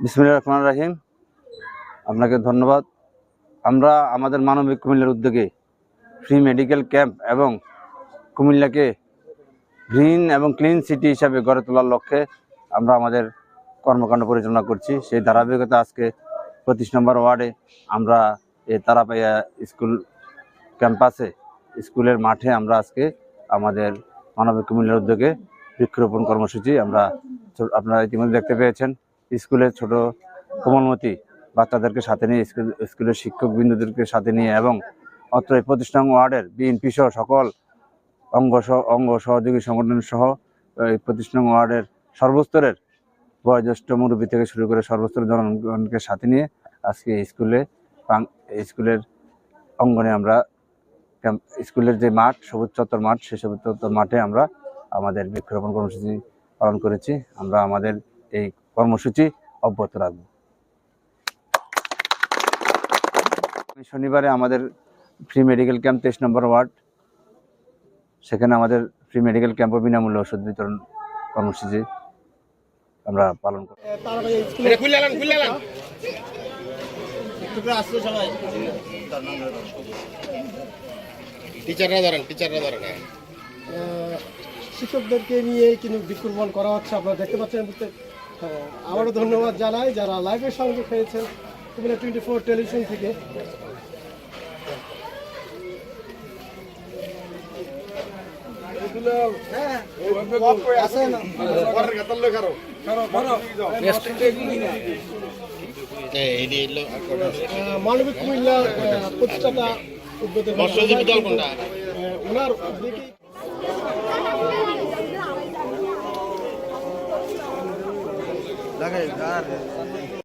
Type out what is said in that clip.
বিসমিল্লাহ রহমান রাহিম। আপনাকে ধন্যবাদ। আমরা আমাদের মানবিক কুমিল্লার উদ্যোগে ফ্রি মেডিকেল ক্যাম্প এবং কুমিল্লাকে গ্রিন এবং ক্লিন সিটি হিসাবে গড়ে তোলার লক্ষ্যে আমরা আমাদের কর্মকাণ্ড পরিচালনা করছি। সেই ধারাবাহিকতা আজকে পঁচিশ নম্বর ওয়ার্ডে আমরা এই তারাপাইয়া স্কুল ক্যাম্পাসে, স্কুলের মাঠে আমরা আজকে আমাদের মানবিক কুমিল্লার উদ্যোগে বৃক্ষরোপণ কর্মসূচি আমরা আপনারা ইতিমধ্যে দেখতে পেয়েছেন। স্কুলের ছোট কোমলমতি বাচ্চাদেরকে সাথে নিয়ে স্কুল স্কুলের শিক্ষক বিন্দুদেরকে সাথে নিয়ে এবং অত্র প্রতিষ্ঠান ওয়ার্ডের বিএনপি সহ সকল অঙ্গ অঙ্গ সহযোগী সংগঠন সহ এই প্রতিষ্ঠান ওয়ার্ডের সর্বস্তরের বয়োজ্যেষ্ঠ মুরব্বী থেকে শুরু করে সর্বস্তরের জনগণকে সাথে নিয়ে আজকে স্কুলে স্কুলের অঙ্গনে আমরা স্কুলের যে মাঠ, সবুজ চত্বর মাঠ, সেই সবুজ চত্বর মাঠে আমরা আমাদের বৃক্ষরোপণ কর্মসূচি পালন করেছি। আমরা আমাদের এই কর্মসূচি অব্যাহত রাখব। শনিবারে আমাদের ফ্রি মেডিকেল ক্যাম্প তেইশ নম্বর ওয়ার্ড। সেখানে আমাদের ফ্রি মেডিকেল ক্যাম্পও বিনামূল্যে ওষুধ বিতরণ কর্মসূচি আমরা পালন করি এটা খুলে আলান খুলে আলান টিচাররা ধরেন টিচাররা ধরেন। শিক্ষকদেরকে নিয়ে কিন্তু বৃক্ষরোপণ করা হচ্ছে আপনারা দেখতে পাচ্ছেন। হ্যাঁ, আবারও ধন্যবাদ জানাই যারা লাইভের সংযোগ হয়েছেন কুমিল্লা টোয়েন্টি ফোর টেলিভিশন থেকে। মানবিক কুমিল্লা প্রতিষ্ঠাতা উদ্বোধন দল উদ্যোগেই